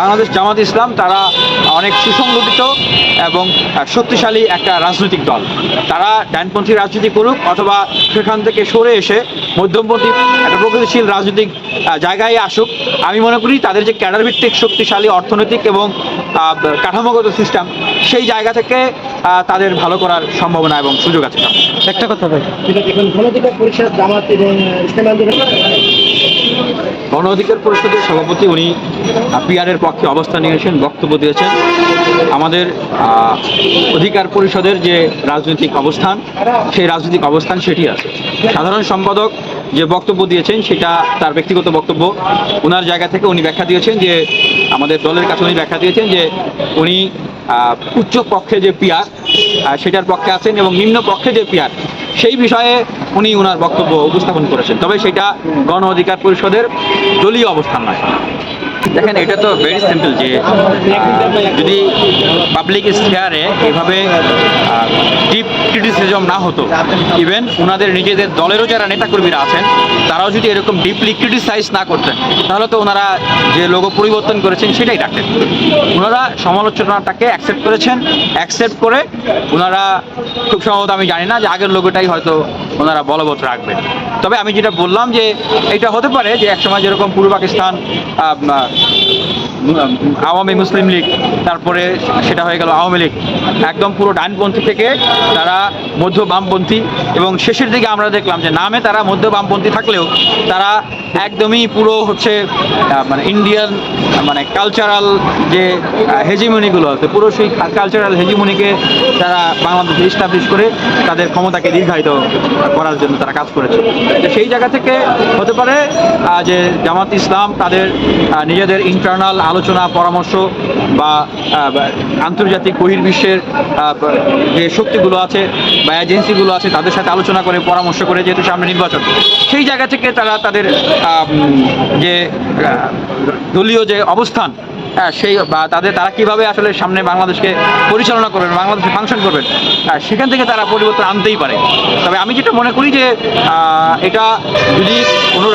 বাংলাদেশ জামাত ইসলাম তারা অনেক সুসংগঠিত এবং শক্তিশালী একটা রাজনৈতিক দল। তারা ডানপন্থী রাজনীতি করুক অথবা সেখান থেকে সরে এসে মধ্যমপন্থী একটা প্রগতিশীল রাজনৈতিক জায়গায় আসুক আমি মনে করি তাদের যে ক্যাডার ভিত্তিক শক্তিশালী অর্থনৈতিক এবং কাঠামোগত সিস্টেম সেই জায়গা থেকে তাদের ভালো করার সম্ভাবনা এবং সুযোগ আছে। একটা কথা ভাই। পরিষদ জামাত এবং ইসলাম আন্দোলন। গণ অধিকার পরিষদের সভাপতি উনি পিআরের পক্ষে অবস্থান নিয়েছেন, বক্তব্য দিয়েছেন। আমাদের অধিকার পরিষদের যে রাজনৈতিক অবস্থান, সেই রাজনৈতিক অবস্থান সেটি আছে। সাধারণ সম্পাদক যে বক্তব্য দিয়েছেন, সেটা তার ব্যক্তিগত বক্তব্য। ওনার জায়গা থেকে উনি ব্যাখ্যা দিয়েছেন যে, আমাদের দলের কাছে উনি ব্যাখ্যা দিয়েছেন যে, উনি উচ্চ পক্ষে যে পিয়ার সেটার পক্ষে আছেন এবং নিম্ন পক্ষে যে পিয়ার সেই বিষয়ে উনি ওনার বক্তব্য উপস্থাপন করেছেন। তবে সেটা গণ অধিকার পরিষদের দলীয় অবস্থান নয়। দেখেন, এটা তো ভেরি সিম্পল যে যদি পাবলিক স্পেয়ারে এভাবে ডিপ ক্রিটিসিজম না হতো। ইভেন ওনাদের নিজেদের দলেরও যারা নেতাকর্মীরা আছেন, তারাও যদি এরকম ডিপলি ক্রিটিসাইজ না করতেন, তাহলে তো ওনারা যে লোগো পরিবর্তন করেছেন সেটাই রাখতেন ওনারা সমালোচনাটাকে অ্যাকসেপ্ট করেছেন। অ্যাকসেপ্ট করে ওনারা খুব সম্ভবত আমি জানি না যে আগের লোগোটাই হয়তো ওনারা বলবৎ রাখবেন। তবে আমি যেটা বললাম যে এটা হতে পারে যে একসময় যেরকম পূর্ব পাকিস্তান আওয়ামী মুসলিম লীগ, তারপরে সেটা হয়ে গেল আওয়ামী লীগ। একদম পুরো ডানপন্থী থেকে তারা মধ্য বামপন্থী এবং শেষের দিকে আমরা দেখলাম যে নামে তারা মধ্য বামপন্থী থাকলেও তারা একদমই পুরো হচ্ছে মানে ইন্ডিয়ান মানে কালচারাল যে হেজিমনিগুলো আছে, পুরো সেই কালচারাল হেজিমনিকে তারা বাংলাদেশে ইস্টাবলিশ করে তাদের ক্ষমতাকে দীর্ঘায়িত করার জন্য তারা কাজ করেছে। সেই জায়গা থেকে হতে পারে যে জামাত ইসলাম তাদের নিজেদের ইন্টারনাল আলোচনা, পরামর্শ বা আন্তর্জাতিক বহির্বিশ্বের যে শক্তিগুলো আছে বা এজেন্সিগুলো আছে তাদের সাথে আলোচনা করে, পরামর্শ করে যেহেতু সামনে নির্বাচন। সেই জায়গা থেকে তারা তাদের যে দলীয় যে অবস্থান সেই, বা তাদের, তারা কীভাবে আসলে সামনে বাংলাদেশকে পরিচালনা করবেন, বাংলাদেশে ফাংশন করবেন সেখান থেকে তারা পরিবর্তন আনতেই পারে। তবে আমি যেটা মনে করি যে এটা যদি কোনো